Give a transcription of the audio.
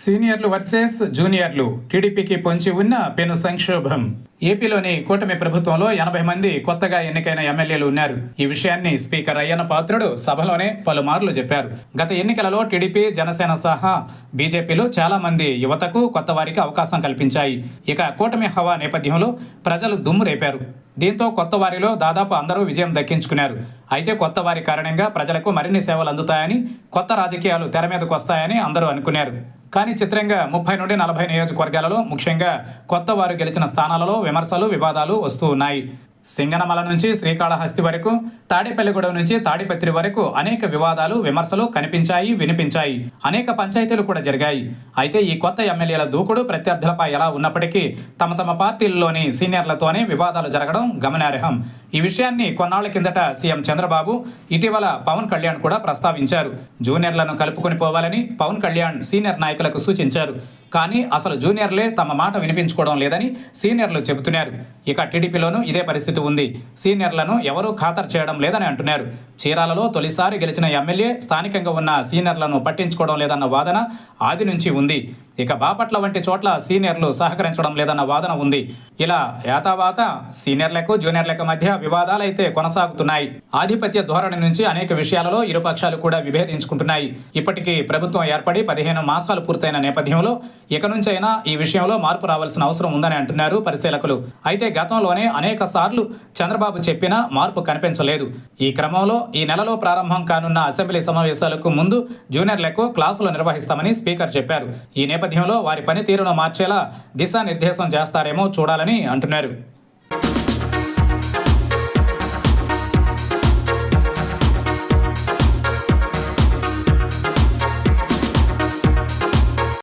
సీనియర్లు వర్సెస్ జూనియర్లు టీడీపీకి పొంచి ఉన్న పెను సంక్షోభం. ఏపీలోని కూటమి ప్రభుత్వంలో ఎనభై మంది కొత్తగా ఎన్నికైన ఎమ్మెల్యేలు ఉన్నారు. ఈ విషయాన్ని స్పీకర్ అయ్యన్న పాత్రుడు సభలోనే పలుమార్లు చెప్పారు. గత ఎన్నికలలో టీడీపీ జనసేన సహా బీజేపీలు చాలా మంది యువతకు కొత్త వారికి అవకాశం కల్పించాయి. ఇక కూటమి హవా నేపథ్యంలో ప్రజలు దుమ్ము రేపారు. దీంతో కొత్త వారిలో దాదాపు అందరూ విజయం దక్కించుకున్నారు. అయితే కొత్త వారి కారణంగా ప్రజలకు మరిన్ని సేవలు అందుతాయని కొత్త రాజకీయాలు తెర మీదకు వస్తాయని అందరూ అనుకున్నారు. కానీ చిత్రంగా ముప్పై నుండి నలభై నియోజకవర్గాలలో ముఖ్యంగా కొత్త వారు గెలిచిన స్థానాలలో విమర్శలు వివాదాలు వస్తూ ఉన్నాయి. సింగనమల నుంచి శ్రీకాళహస్తి వరకు తాడేపల్లిగూడెం నుంచి తాడిపత్రి వరకు అనేక వివాదాలు విమర్శలు కనిపించాయి వినిపించాయి. అనేక పంచాయతీలు కూడా జరిగాయి. అయితే ఈ కొత్త ఎమ్మెల్యేల దూకుడు ప్రత్యర్థులపై ఎలా ఉన్నప్పటికీ తమ తమ పార్టీల్లోని సీనియర్లతోనే వివాదాలు జరగడం గమనార్హం. ఈ విషయాన్ని కొన్నాళ్ళ కిందట సీఎం చంద్రబాబు ఇటీవల పవన్ కళ్యాణ్ కూడా ప్రస్తావించారు. జూనియర్లను కలుపుకొని పోవాలని పవన్ కళ్యాణ్ సీనియర్ నాయకులకు సూచించారు. కానీ అసలు జూనియర్లే తమ మాట వినిపించుకోవడం లేదని సీనియర్లు చెబుతున్నారు. ఇక టీడీపీలోనూ ఇదే పరిస్థితి ఉంది. సీనియర్లను ఎవరూ ఖాతరు చేయడం లేదని అంటున్నారు. చీరాలలో తొలిసారి గెలిచిన ఎమ్మెల్యే స్థానికంగా ఉన్న సీనియర్లను పట్టించుకోవడం లేదన్న వాదన ఆది నుంచి ఉంది. ఇక బాపట్ల వంటి చోట్ల సీనియర్లు సహకరించడం లేదన్న వాదన ఉంది. ఇలా యాతావాత సీనియర్లకు జూనియర్లకు మధ్య వివాదాలైతే కొనసాగుతున్నాయి. ఆధిపత్య ధోరణి నుంచి అనేక విషయాలలో ఇరు పక్షాలు కూడా విభేదించుకుంటున్నాయి. ఇప్పటికీ ప్రభుత్వం ఏర్పడి పదిహేను మాసాలు పూర్తయిన నేపథ్యంలో ఇక నుంచైనా ఈ విషయంలో మార్పు రావాల్సిన అవసరం ఉందని అంటున్నారు పరిశీలకులు. అయితే గతంలోనే అనేక సార్లు చంద్రబాబు చెప్పినా మార్పు కనిపించలేదు. ఈ క్రమంలో ఈ నెలలో ప్రారంభం కానున్న అసెంబ్లీ సమావేశాలకు ముందు జూనియర్లకు క్లాసులు నిర్వహిస్తామని స్పీకర్ చెప్పారు. ఈ నేపథ్యంలో వారి పనితీరును మార్చేలా దిశానిర్దేశం చేస్తారేమో చూడాలని అంటున్నారు.